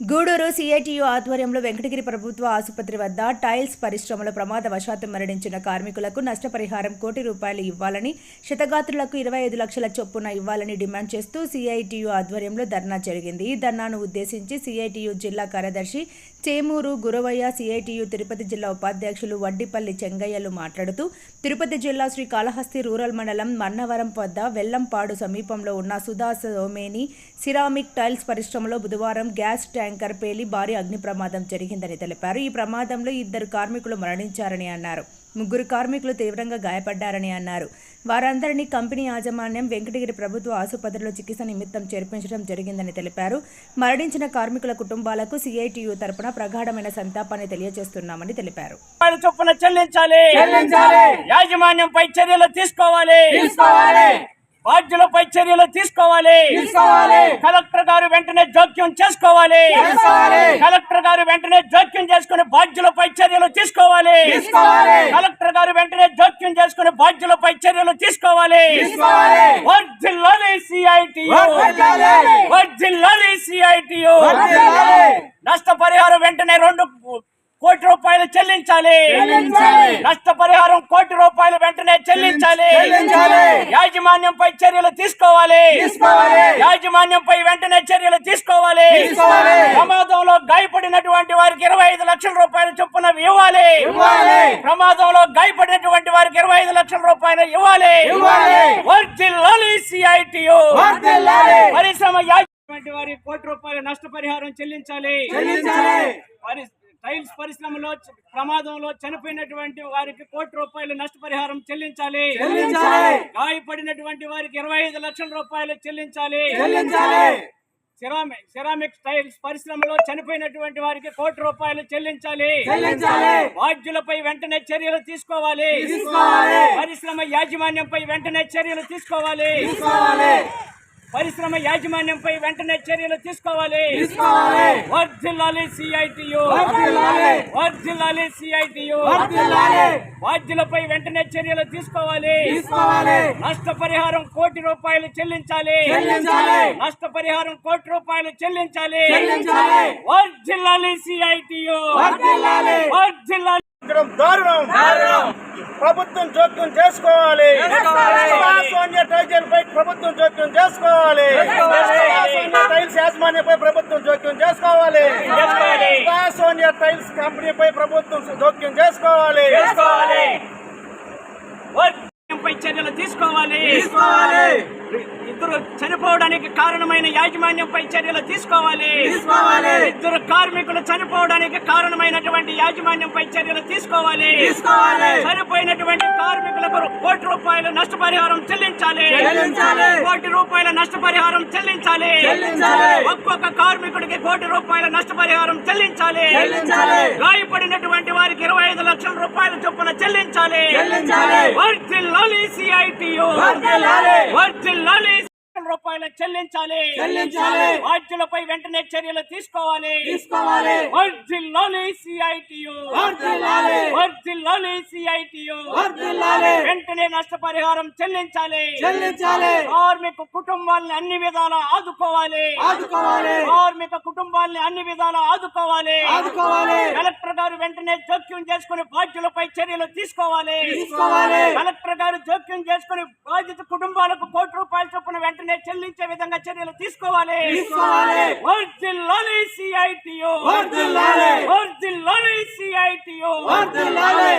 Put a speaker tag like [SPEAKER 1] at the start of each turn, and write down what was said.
[SPEAKER 1] Gudur CITU ఆధ్వర్యంలో వెంకటగిరి ప్రభుత్వ ఆసుపత్రి వద్ద టైల్స్ పరిశ్రమలో ప్రమాదవశాత్తు మరణించిన కార్మికులకు నష్టపరిహారం కోటి రూపాయలు ఇవ్వాలని శతగాత్రులకు ఇరవై ఐదు లక్షల చొప్పున ఇవ్వాలని డిమాండ్ చేస్తూ సిఐటియు ఆధ్వర్యంలో ధర్నా జరిగింది. ఈ ధర్నాను ఉద్దేశించి సిఐటియు జిల్లా కార్యదర్శి చేమూరు గురవయ్య సిఐటియు తిరుపతి జిల్లా ఉపాధ్యక్షులు వడ్డిపల్లి చెంగయ్యలు మాట్లాడుతూ తిరుపతి జిల్లా శ్రీ కాళహస్తి రూరల్ మండలం మన్నవరం వద్ద వెల్లంపాడు సమీపంలో ఉన్న సుధా సోమేని సిరామిక్ టైల్స్ పరిశ్రమలో బుధవారం గ్యాస్ ట్యాంకర్ పేలి భారీ అగ్ని ప్రమాదం జరిగిందని తెలిపారు. ఈ ప్రమాదంలో ఇద్దరు కార్మికులు మరణించారని అన్నారు. ముగ్గురు కార్మికులు తీవ్రంగా గాయపడ్డారని అన్నారు. వారందరినీ కంపెనీ యాజమాన్యం వెంకటగిరి ప్రభుత్వ ఆసుపత్రిలో చికిత్స నిమిత్తం చేర్పించడం జరిగిందని తెలిపారు. మరణించిన కార్మికుల కుటుంబాలకు సిఐటియు తరపున ప్రగాఢమైన సంతాపాన్ని తెలియజేస్తున్నామని తెలిపారు.
[SPEAKER 2] చొప్పున చెల్లించాలి.
[SPEAKER 3] చెల్లించాలి.
[SPEAKER 2] యాజమాన్యంపై చర్యలు తీసుకోవాలి.
[SPEAKER 3] తీసుకోవాలి.
[SPEAKER 2] బాధ్యులపై చర్యలు తీసుకోవాలి. కలెక్టర్ గారు వెంటనే జోక్యం చేసుకోవాలి. కలెక్టర్ గారు వెంటనే జోక్యం చేసుకుని బాధ్యులపై చర్యలు తీసుకోవాలి. కలెక్టర్ గారు వెంటనే జోక్యం చేసుకుని బాధ్యులపై చర్యలు తీసుకోవాలి. నష్టపరిహారం వెంటనే రెండు కోటి రూపాయలు చెల్లించాలి. నష్టపరిహారం కోటి రూపాయలు వెంటనే చెల్లించాలి. యాజమాన్యంపై చర్యలు తీసుకోవాలి. యాజమాన్యంపై వెంటనే చర్యలు తీసుకోవాలి. ప్రమాదంలో గాయపడినటువంటి వారికి ఇరవై ఐదు లక్షల రూపాయల చొప్పున ఇవ్వాలి. ప్రమాదంలో గాయపడినటువంటి వారికి ఇరవై ఐదు లక్షల రూపాయలు ఇవ్వాలి. పరిశ్రమ వారి కోటి రూపాయల నష్టపరిహారం చెల్లించాలి పరిశ్రమలో ప్రమాదంలో చనిపోయినటువంటి వారికి కోటి రూపాయలు నష్టపరిహారం చెల్లించాలి. గాయపడినటువంటి వారికి ఇరవై ఐదు లక్షల రూపాయలు చెల్లించాలి. సిరామిక్ సిరామిక్ టైల్స్ పరిశ్రమలో చనిపోయినటువంటి వారికి కోటి రూపాయలు చెల్లించాలి. బాధ్యులపై వెంటనే చర్యలు తీసుకోవాలి. పరిశ్రమ యాజమాన్యంపై వెంటనే చర్యలు తీసుకోవాలి. పరిశ్రమ యాజమాన్యంపై వెంటనే చర్యలు తీసుకోవాలి. వర్ధిల్లాలి సిఐటియు
[SPEAKER 3] వర్ధిల్లాలి.
[SPEAKER 2] సిఐటియు. బాధ్యులపై వెంటనే చర్యలు తీసుకోవాలి
[SPEAKER 3] తీసుకోవాలి.
[SPEAKER 2] నష్టపరిహారం కోటి రూపాయలు చెల్లించాలి
[SPEAKER 3] చెల్లించాలి.
[SPEAKER 2] నష్టపరిహారం కోటి రూపాయలు చెల్లించాలి
[SPEAKER 3] చెల్లించాలి.
[SPEAKER 2] వర్ధిల్లాలి సిఐటియు
[SPEAKER 3] వర్ధిల్లాలి.
[SPEAKER 4] ఇక్కడ దారుణం
[SPEAKER 3] దారుణం.
[SPEAKER 4] ప్రభుత్వం జోక్యం చేసుకోవాలి. సోనియా టైల్స్ పై ప్రభుత్వం జోక్యం చేసుకోవాలి. సోనియా టైల్స్ యాజమాన్యపై ప్రభుత్వం జోక్యం చేసుకోవాలి. సోనియా టైల్స్ కంపెనీపై ప్రభుత్వం జోక్యం చేసుకోవాలి
[SPEAKER 2] చర్యలు తీసుకోవాలి చనిపోవడానికి కారణమైన యాజమాన్యంపై చర్యలు తీసుకోవాలి. ఇద్దరు కార్మికులు చనిపోవడానికి కారణమైనటువంటి యాజమాన్యంపై చర్యలు తీసుకోవాలి. చనిపోయినటువంటి కార్మికులకు కోటి రూపాయల నష్టపరిహారం చెల్లించాలి. కోటి రూపాయల నష్టపరిహారం చెల్లించాలి. ఒక్కొక్క కార్మికుడికి కోటి రూపాయల నష్టపరిహారం చెల్లించాలి. గాయపడినటువంటి వారికి ఇరవై ఐదు లక్షల రూపాయల చొప్పున చెల్లించాలి. వర్ధిల్లాలి సిఐటియు
[SPEAKER 3] వర్ధిల్లాలి.
[SPEAKER 2] రూపాయలు చెల్లించాలి
[SPEAKER 3] చెల్లించాలి.
[SPEAKER 2] బాధ్యులపై వెంటనే చర్యలు తీసుకోవాలి
[SPEAKER 3] తీసుకోవాలి.
[SPEAKER 2] వర్ధిల్లాలి సిఐటియు. వర్ధిల్లాలి సిఐటియు
[SPEAKER 3] వర్ధిల్లాలి.
[SPEAKER 2] వెంటనే నష్టపరిహారం చెల్లించాలి
[SPEAKER 3] చెల్లించాలి.
[SPEAKER 2] కార్మిక కుటుంబాలను అన్ని విధాలా ఆదుకోవాలి
[SPEAKER 3] ఆదుకోవాలి.
[SPEAKER 2] కార్మిక కుటుంబాన్ని అన్ని విధాలా ఆదుకోవాలి
[SPEAKER 3] ఆదుకోవాలి.
[SPEAKER 2] కలెక్టర్ గారు వెంటనే జోక్యం చేసుకుని బాధ్యులపై చర్యలు తీసుకోవాలి
[SPEAKER 3] తీసుకోవాలి.
[SPEAKER 2] కలెక్టర్ గారు జోక్యం చేసుకుని బాధిత కుటుంబాలకు కోటి రూపాయల చొప్పున వెంటనే చెల్లించే విధంగా చర్యలు తీసుకోవాలి
[SPEAKER 3] తీసుకోవాలి.
[SPEAKER 2] వర్ధిల్లాలి సిఐటియు
[SPEAKER 3] వర్ధిల్లాలి.
[SPEAKER 2] వర్ధిల్లాలి సిఐటియు
[SPEAKER 3] వర్ధిల్లాలి.